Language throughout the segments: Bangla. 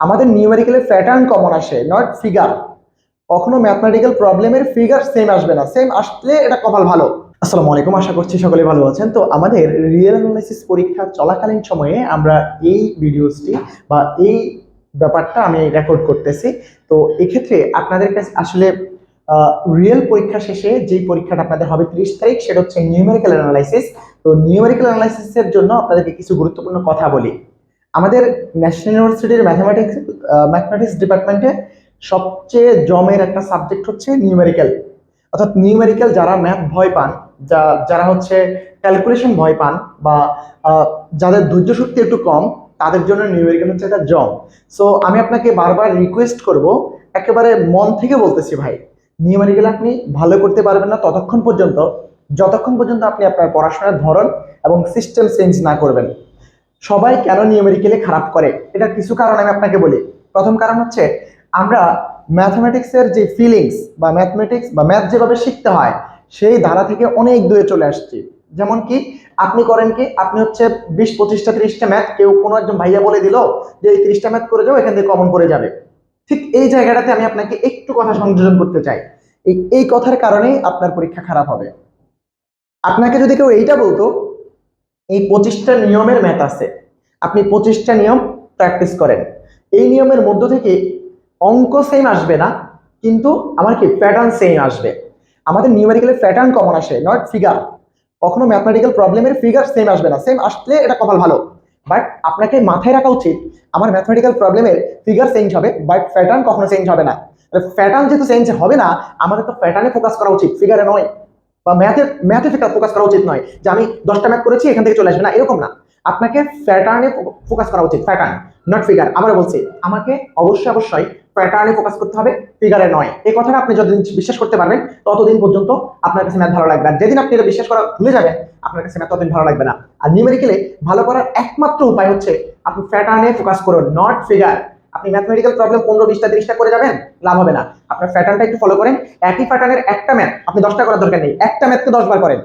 আমাদের নিউমেরিক্যালের প্যাটার্ন কমন আসে নট ফিগার কখনো ম্যাথমেটিক্যাল প্রবলেমের ফিগার সেম আসবে না সেম আসলে এটা কপাল ভালো। আসসালামু আলাইকুম, আশা করছি সকলে ভালো আছেন। তো আমাদের রিয়েল অ্যানালাইসিস পরীক্ষা চলাকালীন সময়ে আমরা এই ভিডিওসটি বা এই ব্যাপারটা আমি রেকর্ড করতেছি। তো এক্ষেত্রে আপনাদের কাছে আসলে রিয়েল পরীক্ষা শেষে যেই পরীক্ষাটা আপনাদের হবে ত্রিশ তারিখ, সেটা হচ্ছে নিউমেরিক্যাল অ্যানালাইসিস তো নিউমেরিক্যাল অ্যানালাইসিসের জন্য আপনাদেরকে কিছু গুরুত্বপূর্ণ কথা বলি। আমাদের ন্যাশনাল ইউনিভার্সিটির ম্যাথামেটিক্স ম্যাথমেটিক্স ডিপার্টমেন্টে সবচেয়ে জমের একটা সাবজেক্ট হচ্ছে নিউমেরিক্যাল অর্থাৎ নিউমেরিক্যাল যারা ম্যাথ ভয় পান, যা, যারা হচ্ছে ক্যালকুলেশন ভয় পান বা যাদের ধৈর্য শক্তি একটু কম, তাদের জন্য নিউমেরিক্যাল হচ্ছে একটা জম। সো আমি আপনাকে বারবার রিকোয়েস্ট করব, একেবারে মন থেকে বলতেছি ভাই নিউমেরিক্যাল আপনি ভালো করতে পারবেন না ততক্ষণ পর্যন্ত, যতক্ষণ পর্যন্ত আপনি আপনার পড়াশোনার ধরন এবং সিস্টেম চেঞ্জ না করবেন। সবাই কেন নিউমেরিক্যালি খারাপ করে? এটা কিছু কারণ আমি আপনাকে বলি। প্রথম কারণ হচ্ছে, আমরা ম্যাথমেটিক্সের যে ফিলিংস বা ম্যাথমেটিক্স বা ম্যাথ যেভাবে শিখতে হয়, সেই ধারা থেকে অনেক দূরে চলে আসছি। যেমন কি, আপনি করেন কি, আপনি হচ্ছে বিশ, পঁচিশটা, ত্রিশটা ম্যাথ কেউ কোনো একজন ভাইয়া বলে দিল যে, এই ত্রিশটা ম্যাথ করে যাও, এখান থেকে কমন করে যাবে। ঠিক এই জায়গাটাতে আমি আপনাকে একটু কথা সংযোজন করতে চাই। এই কথার কারণেই আপনার পরীক্ষা খারাপ হবে। আপনাকে যদি কেউ এইটা বলতো এই পঁচিশটা নিয়মের ম্যাথ আছে। আপনি পঁচিশটা নিয়ম প্র্যাকটিস করেন। এই নিয়মের মধ্য থেকে অঙ্ক সেম আসবে না, কিন্তু আমার কি প্যাটার্ন সেম আসবে। আমাদের নিউমেরিক্যালের প্যাটার্ন কমন আসে নট ফিগার কখনো ম্যাথমেটিক্যাল প্রবলেমের ফিগার সেম আসবে না। সেম আসলে এটা কপাল ভালো। বাট আপনাকে মাথায় রাখা উচিত, আমার ম্যাথমেটিক্যাল প্রবলেমের ফিগার চেঞ্জ হবে বাট প্যাটার্ন কখনো চেঞ্জ হবে না। প্যাটার্ন যেহেতু চেঞ্জ হবে না, আমাদের তো প্যাটার্নে ফোকাস করা উচিত ফিগারে নয়। বা ম্যাথে ম্যাথে ফোকাস করা উচিত নয় যে আমি দশটা ম্যাথ করেছি, এখান থেকে চলে আসবে। না, এরকম না। আপনাকে প্যাটার্নে ফোকাস করা উচিত। প্যাটার্ন নট ফিগার আবার বলছি, আমাকে অবশ্যই অবশ্যই প্যাটার্নে ফোকাস করতে হবে ফিগারে নয়। এই কথাটা আপনি যতদিন বিশ্বাস করতে পারবেন, ততদিন পর্যন্ত আপনার কাছে ম্যাথ ভালো লাগবে আর যেদিন আপনি এটা বিশ্বাস করা ভুলে যাবেন, আপনার কাছে ম্যাথ ততদিন ভালো লাগবে না। আর নিউমেরিক্যালে ভালো করার একমাত্র উপায় হচ্ছে, আপনি প্যাটার্নে ফোকাস করুন নট ফিগার আপনি ম্যাথমেটিক্যাল প্রবলেম পনেরো, বিশটা, তিরিশটা করে যাবেন, লাভ হবে না। আপনার প্যাটার্নটা একটু ফলো করেন। একই প্যাটার্নের একটা ম্যাথ আপনি দশটা করার দরকার নেই। একটা ম্যাথকে দশবার করেন।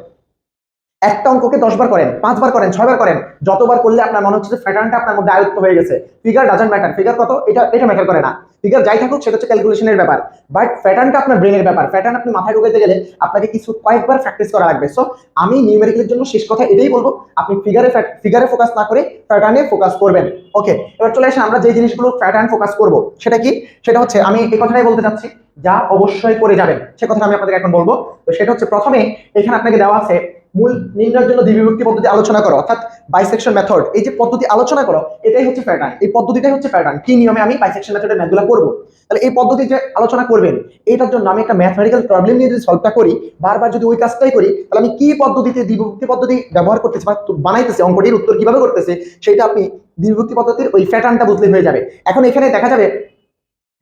একটা অঙ্ককে দশবার করেন, পাঁচবার করেন, ছয়বার করেন। যতবার করলে আপনার মনে হচ্ছে যে প্যাটার্নটা আপনার মধ্যে আয়ত্ত হয়ে গেছে। ফিগার ডাজন্ট ম্যাটার ফিগার কত? এটা এটা ম্যাটার করে না। ফিগার যাই থাকুক, সেটা হচ্ছে ক্যালকুলেশনের ব্যাপার। বাট প্যাটার্নটা আপনার ব্রেনের ব্যাপার। প্যাটার্ন আপনি মাথায় ঢুকাতে গেলে আপনাকে কিছু কয়েকবার প্র্যাকটিস করা লাগবে। সো আমি নিউমেরিক্যালের জন্য শেষ কথা এটাই বলব। আপনি ফিগারে ফিগারে ফোকাস না করে প্যাটার্নে ফোকাস করবেন। ওকে এবার চলে আসেন আমরা যে জিনিসগুলো প্যাটার্ন ফোকাস করব, সেটা কি? সেটা হচ্ছে, আমি এই কথাটাই বলতে চাচ্ছি। যা অবশ্যই করে যাবেন। সে কথাটা আমি আপনাদের এখন বলব। তো সেটা হচ্ছে প্রথমে এখানে আপনাকে দেওয়া আছে মূল নির্ণয়ের জন্য দ্বিবিভক্তি পদ্ধতি আলোচনা করো, অর্থাৎ বাইসেকশন মেথড এই যে পদ্ধতি আলোচনা করো, এটাই হচ্ছে প্যাটার্ন এই পদ্ধতিটাই হচ্ছে প্যাটার্ন কি নিয়মে আমি বাইসেকশন মেথডের ম্যাথগুলো করব? তাহলে এই পদ্ধতি যে আলোচনা করবেন, এটার জন্য আমি একটা ম্যাথমেটিক্যাল প্রবলেম নিয়ে যদি সলভটা করি, বারবার যদি ওই কাজটাই করি, তাহলে আমি কি পদ্ধতিতে দ্বিবিভক্তি পদ্ধতি ব্যবহার করতেছি বা বানাইতেছি, অঙ্কটির উত্তর কীভাবে করতেছে, সেটা আপনি দ্বিবিভক্তি পদ্ধতির ওই প্যাটার্নটা বুঝলে হয়ে যাবে। এখন এখানে দেখা যাবে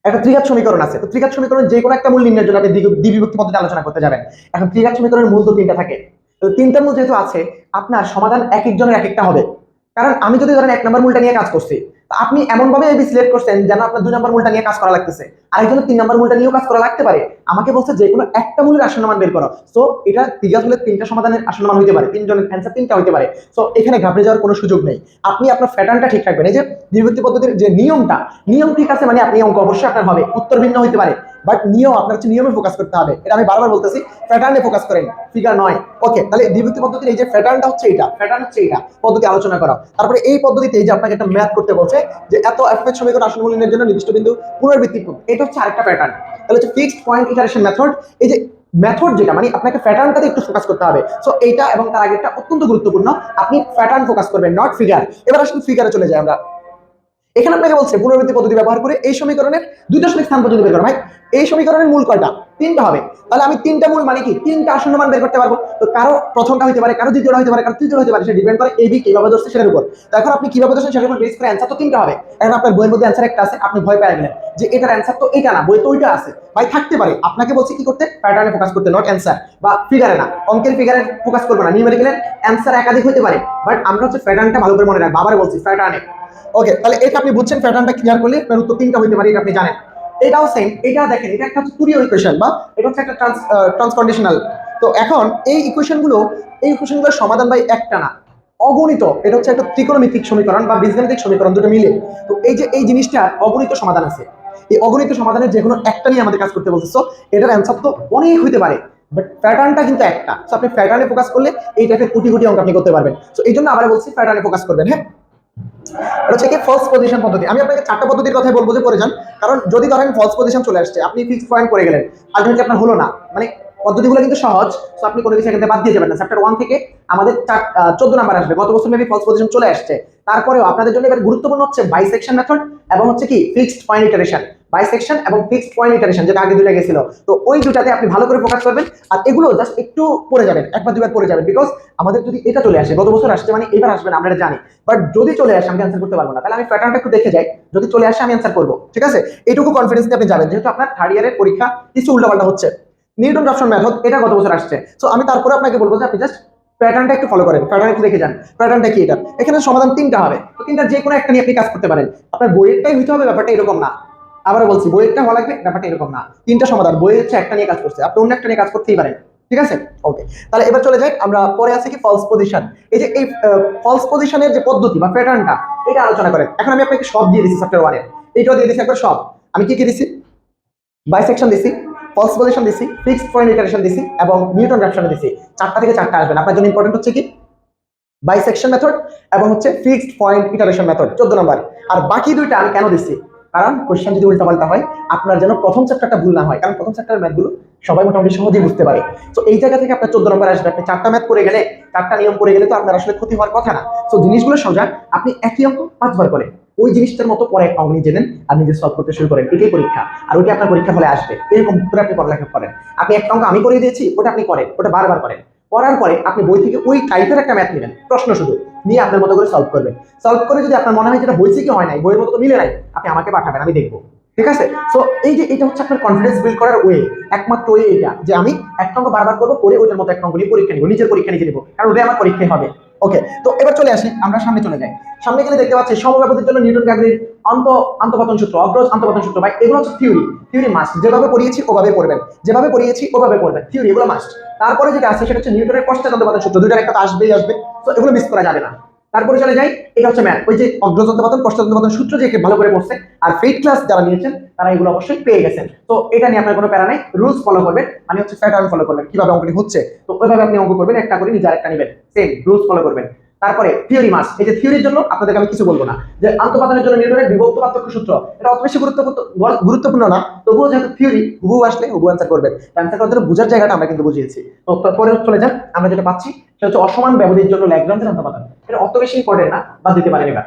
একটা ত্রিঘাত সমীকরণ আছে। তো ত্রিঘাত সমীকরণ যে কোনো একটা মূল নির্ণয়ের জন্য আপনি দ্বিবিভক্তি পদ্ধতি আলোচনা করতে যাবেন। এখন ত্রিঘাত সমীকরণের মূল তো তিনটা থাকে। তো তিনটা মূল যেহেতু আছে, আপনার সমাধান এক একজনের এক একটা হবে। কারণ আমি যদি ধরেন এক নম্বর মূলটা নিয়ে কাজ করছি আপনি এমনভাবে এবি সিলেক্ট করছেন যেন আপনার দুই নম্বর মূলটা নিয়ে কাজ করা লাগতেছে। আরেকজনের তিন নম্বর মূলটা নিয়েও কাজ করা লাগতে পারে। আমাকে বলছে যে কোনো একটা মূলের আসন্ন মান বের করো। সো এটা ত্রিঘাত হলে তিনটা সমাধানের আসন্ন মান হতে পারে। তিনজনের অ্যান্সার তিনটা হতে পারে। সো এখানে ঘাবড়ে যাওয়ার কোনো সুযোগ নেই। আপনি আপনার প্যাটার্নটা ঠিক রাখবেন। এই যে নির্বৃত্তি পদ্ধতির যে নিয়মটা, নিয়ম ঠিক আছে মানে আপনি অঙ্ক অবশ্যই আপনার হবে। উত্তর ভিন্ন হতে পারে। বাট নিয়ম, আপনার হচ্ছে নিয়মে ফোকাস করতে হবে। এটা আমি বারবার বলতেছি, প্যাটার্নে ফোকাস করেন। ফিগার নয়। ওকে তাহলে দ্বিবৃত্তি পদ্ধতির এই যে প্যাটার্নটা হচ্ছে এটা। প্যাটার্ন হচ্ছে এটা। পদ্ধতি আলোচনা করা। তারপরে এই পদ্ধতিতে এই যে আপনাকে একটা ম্যাথ করতে বলছে যে এত এফএক্ট সমীকরণ আসন মূল্যের জন্য নির্দিষ্ট বিন্দু পুনরাবৃত্তি পদ্ধতি। এটা হচ্ছে আরেকটা প্যাটার্ন তাহলে হচ্ছে ফিক্সড পয়েন্ট ইটারেশন মেথড এই যে মেথড যেটা মানে আপনাকে প্যাটার্নটাতে একটু ফোকাস করতে হবে। সো এইটা এবং তার আগেরটা অত্যন্ত গুরুত্বপূর্ণ। আপনি প্যাটার্ন ফোকাস করবেন নট ফিগার এবার আসুন ফিগারে চলে যাই আমরা। এখানে আপনাকে বলছে, পুনরাবৃত্তি পদ্ধতি ব্যবহার করে এই সমীকরণের দুই দশমিক স্থান পর্যন্ত বের করা। ভাই, এই সমীকরণের মূল কয়টা? তিনটা হবে। তাহলে আমি তিনটা মূল মানে কি? তিনটা আসন্ন মান বের করতে পারব। তো কারও প্রথমটা হতে পারে, কারও দ্বিতীয়টা হতে পারে, কারও তৃতীয়টা হতে পারে, সেটা ডিপেন্ড করে এ বি কীভাবে ধরছে সেটার উপর। তো এখন আপনি কীভাবে ধরছেন সেটার উপর বেস করে অ্যান্সার তো তিনটা হবে। এখন আপনার বইয়ের মধ্যে অ্যান্সার একটা আছে, আপনি ভয় গেলেন যে এটার অ্যান্সার তো এটা না, বই তো ওইটা আছে। ভাই, থাকতে পারে। আপনাকে বলছি কি করতে? প্যাটার্নে ফোকাস করতে নট অ্যান্সার বা ফিগারে না। অঙ্কের ফিগারে ফোকাস করব না। নিউমেরিক্যালের অ্যান্সার একাধিক হতে পারে। বাট আমরা হচ্ছে প্যাটার্নটা ভালো করে মনে রাখব। আবার বলছি প্যাটার্নে ওকে তাহলে এটা আপনি বুঝছেন প্যাটার্নটা ক্লিয়ার করলে আপনার উত্তর তিনটা হইতে পারে, এটা আপনি জানেন। এটাও সেম এটা দেখেন এটা একটা হচ্ছে ইকুয়েশন বা এটা হচ্ছে একটা ট্রান্স ট্রান্সকন্ডিশনাল তো এখন এই ইকুয়েশনগুলো এই ইকুয়েশনগুলোর সমাধান ভাই একটা না। অগণিত এটা হচ্ছে একটা ত্রিকোণমিতিক সমীকরণ বা বীজগাণিতিক সমীকরণ দুটো মিলে। তো এই যে এই জিনিসটা অগণিত সমাধান আছে। এই অগণিত সমাধানের যে কোনো একটা নিয়ে আমাদের কাজ করতে So, এটার অ্যান্সার তো অনেক হইতে পারে। বাট প্যাটার্নটা কিন্তু একটা। সো আপনি প্যাটার্নে ফোকাস করলে এই টাইপের কোটি কোটি অঙ্ক আপনি করতে পারবেন। সো এই জন্য আবার বলছি প্যাটার্নে ফোকাস করবেন হ্যাঁ? কি পজিশন পদ্ধতি। আমি আপনাকে পদ্ধতির কথা বলব যে কারণ যদি ধরেন পজিশন চলে আসছে, আপনি ফিক্স পয়েন্ট করে গেলেন আলটিমেটলি আপনার হলো না। মানে পদ্ধতিগুলো কিন্তু সহজ তো আপনি কোনো কিছু এখান বাদ দিয়ে যাবেন না। চ্যাপ্টার ওয়ান থেকে আমাদের চার চোদ্দ নাম্বার আসবে। গত বছর মেবি ফলস পজিশন চলে আসছে। তারপরেও আপনাদের জন্য এবার গুরুত্বপূর্ণ হচ্ছে বাইসেকশন মেথড এবং হচ্ছে কি ফিক্সড পয়েন্ট ইটারেশন বাইসেকশন এবং ফিক্সড পয়েন্ট ইটারেশন যেটা আগে দুটা গেছিল। তো ওই দুটাতে আপনি ভালো করে ফোকাস করবেন আর এগুলো জাস্ট একটু পড়ে যাবেন, একবার দুবার পড়ে যাবেন। বিকজ আমাদের যদি এটা চলে আসে, গত বছর আসছে মানে এবার আসবে না, আমরা জানি। বাট যদি চলে আসে, আমি অ্যান্সার করতে পারব না। তাহলে আমি প্যাটার্নটা একটু দেখে যাই। যদি চলে আসে, আমি অ্যান্সার করব। ঠিক আছে? এইটুকু কনফিডেন্স নিয়ে আপনি যাবেন। যেহেতু আপনার থার্ড ইয়ারের পরীক্ষা, কিছু উল্টোপাল্টা হচ্ছে। নিউটন অপশন মেথড এটা গত বছর আসছে। সো আমি তারপরে আপনাকে বলব যে আপনি জাস্ট প্যাটার্নটা একটু ফলো করেন প্যাটার্ন একটু দেখে যান। প্যাটার্নটা কি এটা? এখানে সমাধান তিনটা হবে। তো তিনটা যে কোনো একটা নিয়ে আপনি কাজ করতে পারেন। আপনার বইয়েরটাই হইতে হবে, ব্যাপারটা এরকম না। আবার বলছি, বইয়েরটা হওয়া লাগবে, ব্যাপারটা এরকম না। তিনটা সমাধান বইয়ের হচ্ছে একটা নিয়ে কাজ করছে। আপনি অন্য একটা নিয়ে কাজ করতেই পারেন। ঠিক আছে? ওকে তাহলে এবার চলে যাই, আমরা পরে আছে কি ফলস পজিশন এই যে এই ফলস পজিশনের যে পদ্ধতি বা প্যাটার্নটা এটা আলোচনা করেন। এখন আমি আপনাকে সব দিয়ে দিচ্ছি চ্যাপ্টার ওয়ানে এইটাও দিয়ে দিচ্ছি একবার সব। আমি কি কি দিছি? বাইসেকশন দিছি। ফলস পজিশন দিছি ফিক্সড পয়েন্ট ইটারেশন দিছি এবং নিউটন র্যাপশন দিছি। চারটা থেকে চারটা আসবেন আপনার জন্য ইম্পর্টেন্ট হচ্ছে কি? বাইসেকশন মেথড এবং হচ্ছে ফিক্সড পয়েন্ট ইটারেশন মেথড চোদ্দ নম্বর। আর বাকি দুইটা আমি কেন দিচ্ছি কারণ কোশ্চেন যদি উল্টাপাল্টা হয়, আপনার যেন প্রথম চ্যাপ্টারটা ভুল না হয়। কারণ প্রথম চ্যাপ্টারের ম্যাথগুলো সবাই মোটামুটি সহজেই বুঝতে পারে। তো এই জায়গা থেকে আপনার চোদ্দ নম্বর আসবে। আপনি চারটা ম্যাথ করে গেলে, চারটা নিয়ম করে গেলে তো আপনার আসলে ক্ষতি হওয়ার কথা না। তো জিনিসগুলো সোজা আপনি একই অঙ্ক পাঁচবার করেন। ওই জিনিসটার মতো পরে একটা অঙ্ক নিজে নেন আর নিজে সলভ করতে শুরু করেন। এটাই পরীক্ষা। আর ওইটা আপনার পরীক্ষা হলে আসবে। এরকম করে আপনি পড়ালেখা করেন। আপনি একটা অঙ্ক আমি করে দিয়েছি, ওটা আপনি করেন, ওটা বারবার করেন। করার পরে আপনি বই থেকে ওই টাইপের একটা ম্যাথ নেবেন, প্রশ্ন শুধু, নিয়ে আপনার মতো করে সলভ করবেন। সলভ করে যদি আপনার মনে হয় যেটা হয়েছে কি, হয় নাই, বইয়ের মতো মিলে নাই, আপনি আমাকে পাঠাবেন, আমি দেখব। ঠিক আছে? সো এই যে এটা হচ্ছে আপনার কনফিডেন্স বিল্ড করার ওয়ে একমাত্র ওয়ে এটা, যে আমি একটা অঙ্ক বারবার করব, করে ওইটার মতো একটা অঙ্ক নিয়ে পরীক্ষা নিবো, নিজের পরীক্ষা নিজে নিবো, কারণ ওটাই আমার পরীক্ষায় হবে। ওকে তো এবার চলে আসি, আমরা সামনে চলে যাই। সামনে গেলে দেখতে পাচ্ছি সমব্যাপতির জন্য নিউটন গ্যাগরির অন্ত, আন্তঃপতন সূত্র, অগ্রজ আন্তঃপতন সূত্র, ভাই, এগুলো হচ্ছে থিওরি থিওরি মাস্ট যেভাবে পড়িয়েছি ওভাবে পড়বেন। যেভাবে পড়িয়েছি ওভাবে পড়বেন। থিওরি এগুলো মাস্ট তারপরে যেটা আছে, সেটা হচ্ছে নিউটনের পশ্চাৎ আন্তঃপতন সূত্র। দুইটার একটা আসবেই, আসবে। তো এগুলো মিস করা যাবে না। তারপরে চলে যাই, এটা হচ্ছে ম্যাথ ওই যে অগ্রযন্ত্রপাতন পশ্চাৎপতন সূত্র যে ভালো করে পড়ছে, আর ফেট ক্লাস যারা নিয়েছেন, তারা এগুলো অবশ্যই পেয়ে গেছেন। তো এটা নিয়ে আপনার কোনো প্যারা নাই রুলস ফলো করবেন মানে হচ্ছে প্যাটার্ন ফলো করবেন, কীভাবে অঙ্কটি হচ্ছে। তো ওইভাবে আপনি অঙ্ক করবেন, একটা করে নিজের একটা নেবেন। সেম রুলস ফলো করবেন। তারপরে থিওরি মাস এই যে থিওরির জন্য আপনাদেরকে আমি কিছু বলব না। যে আন্তঃপাতনের জন্য নিউটনের বিভক্ত পার্থক্য সূত্র, এটা অত বেশি গুরুত্বপূর্ণ গুরুত্বপূর্ণ না, তবুও যেহেতু থিওরি হুবু আসলে হুবু অ্যান্সার করবেন। অ্যান্সার করার জন্য বোঝার জায়গাটা আমরা কিন্তু বুঝিয়েছি। তো পরে চলে যান আমরা যেটা পাচ্ছি, সেটা হচ্ছে অসমান ব্যবধির জন্য ল্যাগ্রাঞ্জের আন্তঃপাতন। এটা অত বেশি ইম্পর্টেন্ট না বা দিতে পারেন এবার।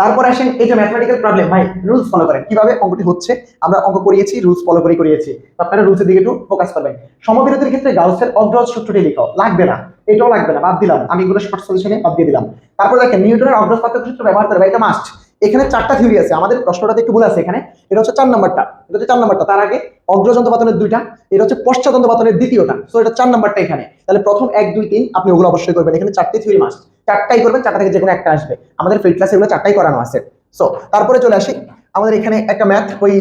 তারপর আসেন এই যে ম্যাথমেটিক্যাল প্রবলেম ভাই রুলস ফলো করেন। কীভাবে অঙ্কটি হচ্ছে? আমরা অঙ্ক করিয়েছি রুলস ফলো করে করিয়েছি। আপনারা রুলসের দিকে একটু ফোকাস করবেন। সমবিরোধের ক্ষেত্রে গাউসের অগ্রজ সূত্রটি লিখো। লাগবে না। এটাও লাগবে না। বাদ দিলাম। আমি এগুলো শর্ট সলিউশনে বাদ দিয়ে দিলাম। তারপর দেখেন, নিউটনের অগ্রজ পার্থক্য সূত্র ব্যবহার করে, ভাই, এটা মাস্ট এখানে চারটা থিওরি আছে। আমাদের প্রশ্নটাতে একটু ভুল আছে এখানে। এটা হচ্ছে চার নাম্বারটা। এটা হচ্ছে চার নাম্বারটা। তার আগে অগ্রজন্ত পাতনের দুইটা। এটা হচ্ছে পশ্চাদন্ত পাতনের দ্বিতীয়টা। সো এটা চার নাম্বারটা এখানে। তাহলে প্রথম এক, দুই, তিন আপনি ওগুলো অবশ্যই করবেন। এখানে চারটি থিওরি মাস্ট চারটাই করবেন চারটা থেকে যে কোনো একটা আসবে। আমাদের ফিল্ড ক্লাসে এগুলো চারটাই করানো আছে। সো তারপরে চলে আসি। আমাদের এখানে একটা ম্যাথ ওই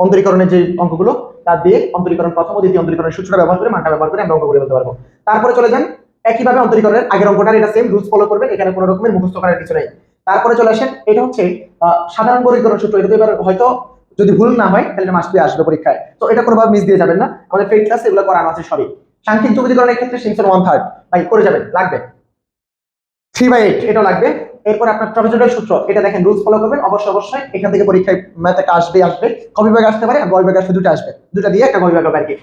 অন্তরীকরণের যে অঙ্কগুলো, তার দিয়ে অন্তরীকরণ প্রথম ও দ্বিতীয় অন্তরীকরণের সূত্রটা ব্যবহার করে, মানটা ব্যবহার করে আমরা অঙ্ক করে ফেলতে পারব। তারপরে চলে যান, একইভাবে অন্তরীকরণের আগের অঙ্কটার এটা সেম রুলস ফলো করবেন, এখানে কোনো রকমের মুখস্থ করার কিছু নেই। তারপরে চলে আসেন, এটা হচ্ছে সাধারণ বর্গীকরণ সূত্র, এটা তো এবার হয়তো যদি ভুল না হয়, তাহলে মাস্ট আসবে পরীক্ষায়। তো এটা কোনোভাবে মিস দিয়ে যাবেন না। আমাদের ফেড ক্লাস এগুলো করানো আছে সবই। সাংখ্যিক যুগীকরণের ক্ষেত্রে সিমসন ওয়ান থার্ড ভাই, করে যাবেন, লাগবে। থ্রি বাই এইট, এটাও লাগবে। এরপর আপনার ট্রাপিজয়েডাল সূত্র, এটা দেখেন রুলস ফলো করবেন। অবশ্যই অবশ্যই, এখান থেকে পরীক্ষায় ম্যাথ একটা আসবে আসবে। কবি ব্যাগ আসতে পারে, আর গয় ব্যাগ আসবে দুটো আসবে। দুটো দিয়ে একটা গয় ব্যাগ হবে আর কি।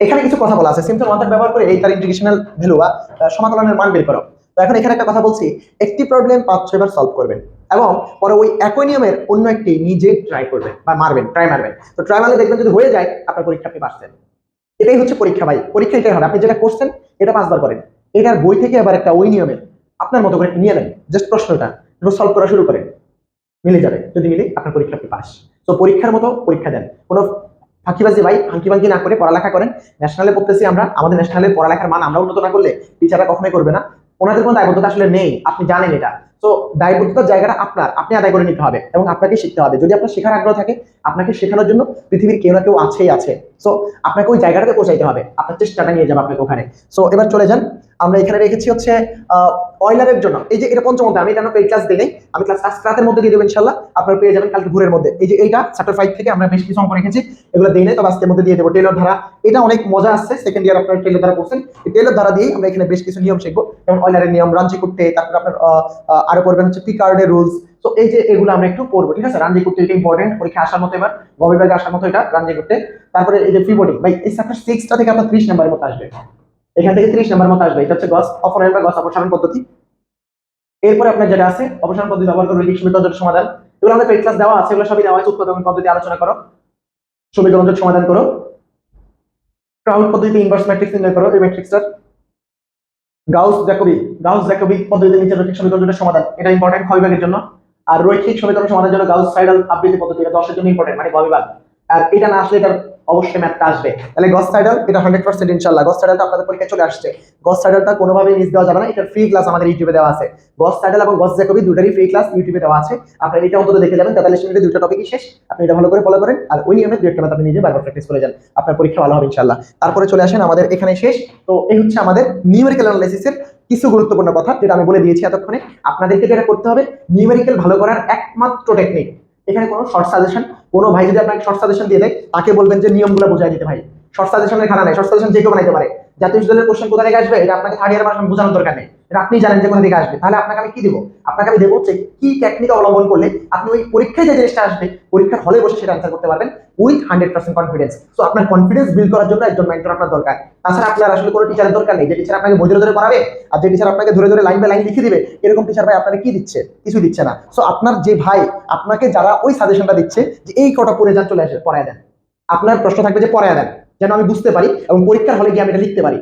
এখানে কিছু কথা বলা আছে। সিম্পল ওয়ান ব্যবহার করে এই তার ইন্টিগ্রেশনাল ভ্যালু বা সমাকলনের মান বের করো। তো এখন এখানে একটা কথা বলছি, একটি প্রবলেম পাঁচ ছয়বার সলভ করবেন। এবং পরে ওই একই নিয়মের অন্য একটি নিজে ট্রাই করবেন বা মারবেন ট্রাই মারবেন। তো ট্রাই মারলে দেখবেন যদি হয়ে যায়, আপনার পরীক্ষা আপনি পাচ্ছেন এটাই হচ্ছে পরীক্ষা ভাই। পরীক্ষা এটাই হবে। আপনি যেটা করছেন, এটা পাঁচবার করেন। এটার বই থেকে আবার একটা ওই নিয়মের আপনার মতো করে নিয়ে নেন। জাস্ট প্রশ্নটা সলভ করা শুরু করেন। মিলে যাবে। যদি মিলে, আপনার পরীক্ষা আপনি পাস। তো পরীক্ষার মতো পরীক্ষা দেন। কোনো ফাঁকিবাজি ভাই ফাঁকি ফাঁকি না করে পড়ালেখা করেন। ন্যাশনালে পড়তেছি আমরা, আমাদের ন্যাশনালে পড়ালেখার মান আমরা উন্নত না করলে টিচাররা কখনোই করবে না। ওনাদের কোনো দায়বদ্ধতা আসলে নেই। আপনি জানেন এটা। তো দায়বদ্ধতার জায়গাটা আপনার। আপনি আদায় করে নিতে হবে এবং আপনাকে শিখতে হবে। যদি আপনার শেখার আগ্রহ থাকে, আপনাকে শেখানোর জন্য পৃথিবীর কেউ না কেউ আছেই আছে। সো আপনাকে ওই জায়গাটাতে পৌঁছাইতে হবে। আপনার চেষ্টাটা নিয়ে যাবে আপনাকে ওখানে। সো এবার চলে যান। আমরা এখানে রেখেছি হচ্ছে অয়লারের জন্য। এই যে এটা পঞ্চম আমি এটা পেড ক্লাস দিই। আমি ক্লাস আজ রাতের মধ্যে দিয়ে দেবো ইনশাল্লাহ আপনারা পেয়ে যাবেন কালকে ভোরের মধ্যে। এই যে এইটা চ্যাপ্টার ফাইভ থেকে আমরা বেশ কিছু অঙ্ক রেখেছি। এগুলো দিই নাই, তবে আজকের মধ্যে দিয়ে দেবো টেলর ধারা। এটা অনেক মজা আসছে। সেকেন্ড ইয়ার আপনার টেলর ধারা করছেন। এই টেলর ধারা দিয়েই আমরা এখানে বেশ কিছু নিয়ম শিখব। যেমন অয়লারের নিয়ম রাঞ্জি করতে, তারপর আপনার আরও পড়বেন হচ্ছে পিকার্ডের রুলস তো এই যে এগুলো আমরা একটু পড়ব ঠিক আছে? রাঞ্জি করতে এটা ইম্পর্টেন্ট পরীক্ষা আসার মতো এবার। গভীরভাগে আসার মতো এটা রাঞ্জি করতে। তারপরে এই যে ফিবোর্ডিং ভাই, এই চ্যাপ্টার সিক্সটা থেকে আপনার ত্রিশ নাম্বারের মতো আসবে। এখান থেকে ত্রিশ নাম্বার মতো আসবে। এটা হচ্ছে গস অপনয়ন বা গস অপসারণ পদ্ধতি। এরপরে আপনার যেটা আছে, অপসারণ পদ্ধতি ব্যবহার করে রৈখিক সমীকরণ সমাধান। এগুলো আমাদের পেড ক্লাস দেওয়া আছে, এগুলো সবই দেওয়া আছে। উৎপাদন পদ্ধতি আলোচনা করো। সমীকরণ সমাধান করো। ক্রাউড পদ্ধতিতে ইনভার্স ম্যাট্রিক্স নির্ণয় করো, এই ম্যাট্রিক্সটার গাউস জ্যাকোবি গাউস জ্যাকোবি পদ্ধতিতে নিচের রৈখিক সমীকরণের সমাধান। এটা ইম্পর্টেন্ট ক্ষয় বিভাগের জন্য। আর রৈখিক সমীকরণ সমাধানের জন্য গাউস সাইডাল আবৃত্তি পদ্ধতি, এটা দশের জন্য ইম্পর্টেন্ট মানে গবিভাগ আর এটা না আসলে এটার অবশ্যই ম্যাথটা আসবে। তাহলে গস সাইডাল এটা হান্ড্রেড পার্সেন্ট ইনশাল্লাহ গস সাইডালটা আপনাদের পরীক্ষায় চলে আসছে। গস সাইডালটা কোনোভাবেই মিস দেওয়া যাবে না। এটা ফ্রি ক্লাস আমাদের ইউটিউবে দেওয়া আছে। গস সাইডাল এবং গস জ্যাকোবি দুটারই ফ্রি ক্লাস ইউটিউবে দেওয়া আছে। আপনারা এটা অন্তত দেখে যাবেন। তেতাল্লিশ মিনিটে দুটো টপিকই শেষ। আপনি এটা ভালো করে ফলো করেন। আর ওই নিয়মে দু একটা ম্যাথ আপনি নিজে বারবার প্র্যাকটিস করে যান। আপনার পরীক্ষা ভালো হবে ইনশাল্লাহ তারপরে চলে আসেন আমাদের এখানে শেষ। তো এই হচ্ছে আমাদের নিউমেরিক্যাল অ্যানালাইসিসের কিছু গুরুত্বপূর্ণ কথা, যেটা আমি বলে দিয়েছি এতক্ষণে। আপনাদেরকে যেটা করতে হবে নিউমেরিক্যাল ভালো করার একমাত্র টেকনিক এখানে কোনো শর্ট সাজেশন কোনো ভাই যদি আপনাকে শর্ট সাজেশন দিয়ে দেয়, তাকে বলবেন যে নিয়মগুলো বোঝাই দিতে ভাই। শর্ট সাজেশনের খানা নাই শর্ট সাজেশন যে কেউ বানাইতে পারে। জাতীয় বিশ্ববিদ্যালয়ের কোশ্চেন কোথায় আসবে, এটা আপনাকে থার্ড ইয়ার বোঝানোর দরকার নেই। আপনি জানেন যে কোথা থেকে আসবে। তাহলে আপনাকে আমি কি দেবো? আপনাকে আমি দেবো যে কি টেকনিক অবলম্বন করলে আপনি ওই পরীক্ষায় যে জিনিসটা আসবে, পরীক্ষার হলে বসে সেটা অ্যান্সার করতে পারবেন উইথ হান্ড্রেড পার্সেন্ট কনফিডেন্স তো আপনার কনফিডেন্স বিল্ড করার জন্য একজন মেন্টর আপনার দরকার। তাছাড়া আপনার আসলে কোনো টিচারের দরকার নেই। যে টিচার আপনাকে ধরে ধরে পড়াবে আর যে টিচার আপনাকে ধরে ধরে লাইন বাই লাইন লিখে দিবে, এরকম টিচার ভাই আপনাকে কি দিচ্ছে? কিছু দিচ্ছে না। সো আপনার যে ভাই, আপনাকে যারা ওই সাজেশনটা দিচ্ছে যে এই কটা পড়ে যান, চলে আসে পড়ায় দেন। আপনার প্রশ্ন থাকবে যে পড়ায় দেন, যেন আমি বুঝতে পারি এবং পরীক্ষার হলে গিয়ে আমি এটা লিখতে পারি।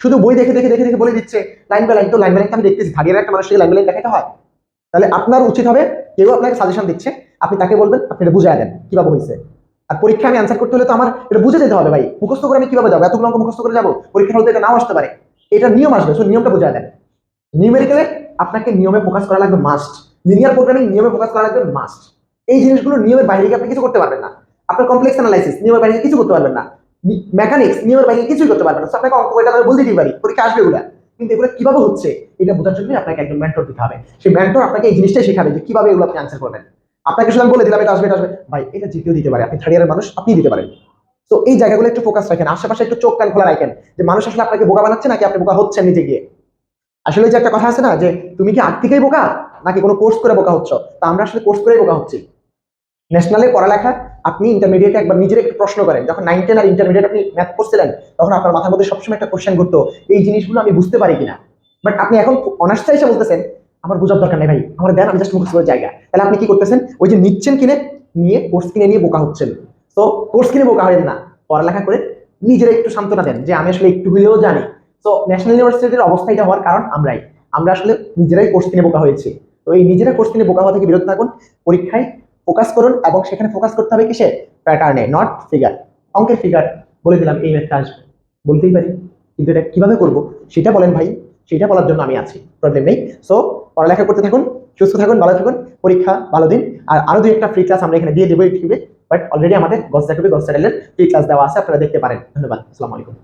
শুধু বই দেখে দেখে দেখে দেখে বলে দিচ্ছে লাইন বাই লাইন তো লাইন বাই লাইন আমি দেখতেছি থার্ড একটা মানুষকে লাইন বাই লাইন হয়। তাহলে আপনার উচিত হবে, কেউ আপনাকে সাজেশন দিচ্ছে, আপনি তাকে বলবেন, আপনি এটা বুঝায় দেন, কীভাবে হয়েছে আর পরীক্ষা আমি অ্যান্সার করতে হলে তো আমার এটা বুঝে যেতে হবে ভাই, মুখস্থ করে আমি কীভাবে যাব, এতগুলো অঙ্ক মুখস্থ করে যাব, পরীক্ষার হতে নাও আসতে পারে। এটা নিয়ম আসবে সো নিয়মটা বুঝায় দেন। নিউমেরিক্যালে আপনাকে নিয়মে ফোকাস করা লাগবে মাস্ট লিনিয়ার প্রোগ্রামিং নিয়মে ফোকাস করা লাগবে মাস্ট এই জিনিসগুলো নিয়মের বাইরে গিয়ে আপনি কিছু করতে পারবেন না। আপনার কমপ্লেক্স অ্যানালাইসিস নিয়মের বাইরে কিছু করতে পারবেন না। মেকানিক্স নিয়মের বাইরে কিছুই করতে পারবে না। আপনাকে অঙ্ক এটা বলতে দিতে পারি, পরীক্ষা আসবে এগুলা কিন্তু এগুলো কীভাবে হচ্ছে, এটা বোঝার জন্য আপনাকে একজন মেন্টর দিতে হবে। সেই মেন্টর আপনাকে এই জিনিসটাই শেখাবে যে কীভাবে এগুলো আপনি আনসার করবেন। আপনাকে শুধু বলে দিলাম, এটা আসবে এটা আসবে। ভাই, এটা জিতেও দিতে পারে, আপনি থার্ড ইয়ারের মানুষ আপনি দিতে পারেন। তো এই জায়গাগুলো একটু ফোকাস রাখেন, আশেপাশে একটু চোখ কান খোলা রাখেন, যে মানুষ আসলে আপনাকে বোকা বানাচ্ছে নাকি আপনি বোকা হচ্ছেন নিজে গিয়ে? আসলে যে একটা কথা আছে না, যে তুমি কি আগ থেকেই বোকা, নাকি কোনো কোর্স করে বোকা হচ্ছ? তা আমরা আসলে কোর্স করেই বোকা হচ্ছি। ন্যাশনালে পড়ালেখা, আপনি ইন্টারমিডিয়েটে একবার নিজের একটু প্রশ্ন করেন। যখন নাইন টেন আর ইন্টারমিডিয়েট আপনি ম্যাথ করছিলেন, তখন আপনার মাথার মধ্যে সবসময় একটা কোশ্চেন ঘুরতো, এই জিনিসগুলো আমি বুঝতে পারি কিনা? বাট আপনি এখন অনার্স এসে বলতেছেন, আমার বোঝার দরকার নেই ভাই, আমার দেন আমি জাস্ট মুখস্থ জায়গা। তাহলে আপনি কি করতেছেন? ওই যে নিচ্ছেন কিনে, নিয়ে কোর্স কিনে নিয়ে বোকা হচ্ছেন। তো কোর্স কিনে বোকা হবেন না, পড়ালেখা করে নিজের একটু সান্ত্বনা দেন যে, আমি আসলে একটু হলেও জানি। তো ন্যাশনাল ইউনিভার্সিটির অবস্থা এটা হওয়ার কারণ আমরাই। আমরা আসলে নিজেরাই কোর্স কিনে বোকা হয়েছি। তো এই নিজেরা কোর্স কিনে বোকা হওয়া থেকে বিরত থাকুন, পরীক্ষায় ফোকাস করুন এবং সেখানে ফোকাস করতে হবে কিসে প্যাটার্নে নট ফিগার অঙ্কের ফিগার বলে দিলাম, এই ম্যাথটা আসবে। বলতেই পারি, কিন্তু এটা কীভাবে করব? সেটা বলেন ভাই, সেটা বলার জন্য আমি আছি প্রবলেম নেই। সো পড়ালেখা করতে থাকুন, সুস্থ থাকুন, ভালো থাকুন, পরীক্ষা, ভালো দিন। আর আরও দুই একটা ফ্রি ক্লাস আমরা এখানে দিয়ে দেবো ইউটিউবে বাট অলরেডি আমাদের গস দেখাবে গস চ্যানেলের ফ্রি ক্লাস দেওয়া আছে, আপনারা দেখতে পারেন। ধন্যবাদ, আসসালামু আলাইকুম।